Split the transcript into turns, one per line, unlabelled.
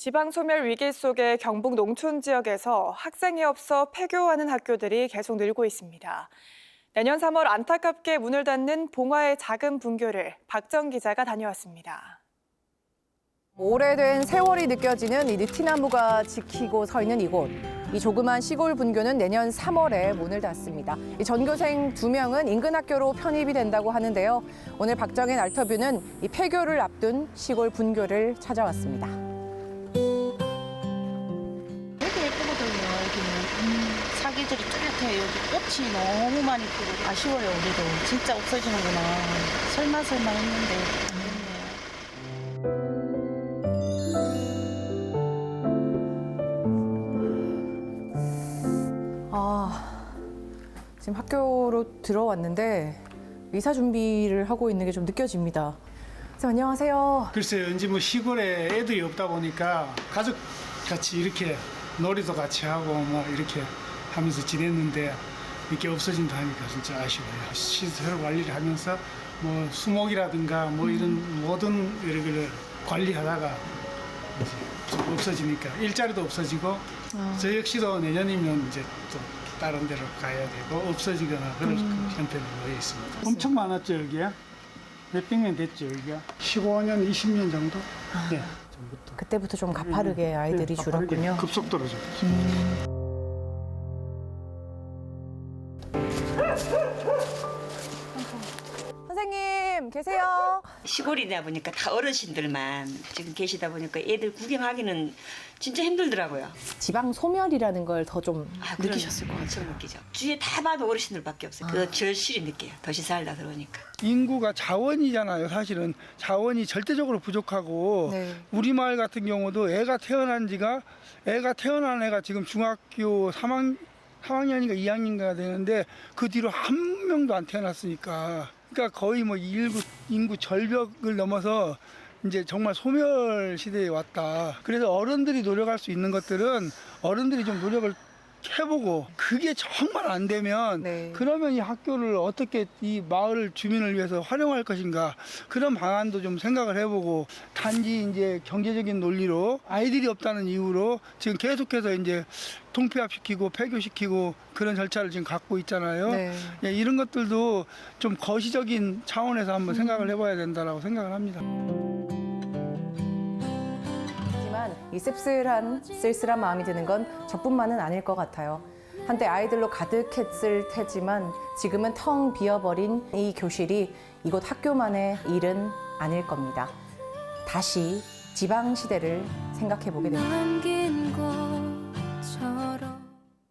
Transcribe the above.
지방 소멸 위기 속의 경북 농촌 지역에서 학생이 없어 폐교하는 학교들이 계속 늘고 있습니다. 내년 3월 안타깝게 문을 닫는 봉화의 작은 분교를 박정 기자가 다녀왔습니다.
오래된 세월이 느껴지는 이 느티나무가 지키고 서 있는 이곳. 이 조그만 시골 분교는 내년 3월에 문을 닫습니다. 이 전교생 두명은 인근 학교로 편입이 된다고 하는데요. 오늘 박정의 날터뷰는 이 폐교를 앞둔 시골 분교를 찾아왔습니다.
사계절이 뚜렷해요. 여기 꽃이 너무 많이 피고 아쉬워요. 우리도 진짜 없어지는구나. 설마 설마 했는데.
아, 지금 학교로 들어왔는데 이사 준비를 하고 있는 게 좀 느껴집니다. 선생님, 안녕하세요.
글쎄요, 이제 뭐 시골에 애들이 없다 보니까 가족 같이 이렇게 놀이도 같이 하고 뭐 이렇게 하면서 지냈는데 이렇게 없어진다 하니까 진짜 아쉬워요. 시설 관리를 하면서 뭐 수목이라든가 뭐 이런 모든 이런 관리하다가 이제 좀 없어지니까 일자리도 없어지고 저 역시도 내년이면 이제 또 다른 데로 가야 되고 없어지거나 그럴 형편에 놓여 있습니다. 엄청 많았죠 여기가 몇백 년 됐죠 여기가 15년 20년 정도? 네 전부터.
그때부터 좀 가파르게 아이들이
네,
줄었군요.
급속도로 좀
계세요?
시골이다 보니까 다 어르신들만 지금 계시다 보니까 애들 구경하기는 진짜 힘들더라고요.
지방 소멸이라는 걸 더 좀
아,
느끼셨을 것 같아요.
엄청 느끼죠. 주위에 다 봐도 어르신들밖에 없어요. 그거 절실히 느껴요. 도시 살다 들어오니까.
인구가 자원이잖아요. 사실은 자원이 절대적으로 부족하고
네.
우리 마을 같은 경우도 애가 태어난 지가 애가 태어난 애가 지금 중학교 3학 3학년인가 2학년인가 되는데 그 뒤로 한 명도 안 태어났으니까 그러니까 거의 뭐 인구 인구 절벽을 넘어서 이제 정말 소멸 시대에 왔다. 그래서 어른들이 노력할 수 있는 것들은 어른들이 좀 노력을 해보고 그게 정말 안 되면
네.
그러면 이 학교를 어떻게 이 마을 주민을 위해서 활용할 것인가 그런 방안도 좀 생각을 해보고 단지 이제 경제적인 논리로 아이들이 없다는 이유로 지금 계속해서 이제 통폐합시키고 폐교시키고 그런 절차를 지금 갖고 있잖아요.
네.
예, 이런 것들도 좀 거시적인 차원에서 한번 생각을 해봐야 된다라고 생각을 합니다.
하지만 이 씁쓸한 쓸쓸한 마음이 드는 건 저뿐만은 아닐 것 같아요. 한때 아이들로 가득했을 테지만 지금은 텅 비어버린 이 교실이 이곳 학교만의 일은 아닐 겁니다. 다시 지방 시대를 생각해 보게 됩니다.